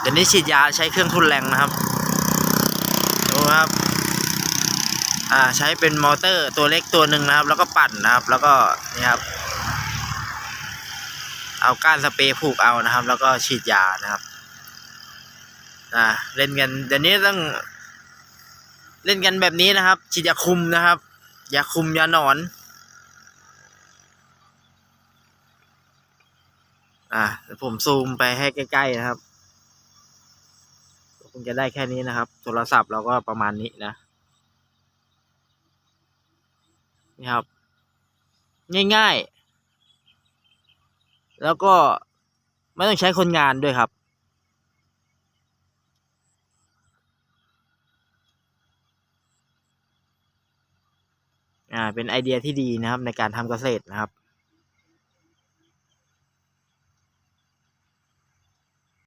เดี๋ยวนี้ฉีดยาใช้เครื่องทุนแรงนะครับดูครับอ่าใช้เป็นมอเตอร์ตัวเล็กตัวหนึ่งนะครับ แล้วก็ปั่นนะครับ แล้วก็นี่ครับ เอาก้านสเปรย์ผูกเอานะครับ แล้วก็ฉีดยานะครับอ่าเล่นกันเดี๋ยวนี้ต้องเล่นกันแบบนี้นะครับ ฉีดยาคุมนะครับยาคุมยาหนอนอ่าผมซูมไปให้ใกล้ๆนะครับ คงจะได้แค่นี้นะครับ โทรศัพท์เราก็ประมาณนี้นะ นี่ครับ ง่ายๆ แล้วก็ไม่ต้องใช้คนงานด้วยครับอ่าเป็นไอเดียที่ดีนะครับในการทำเกษตรนะครับ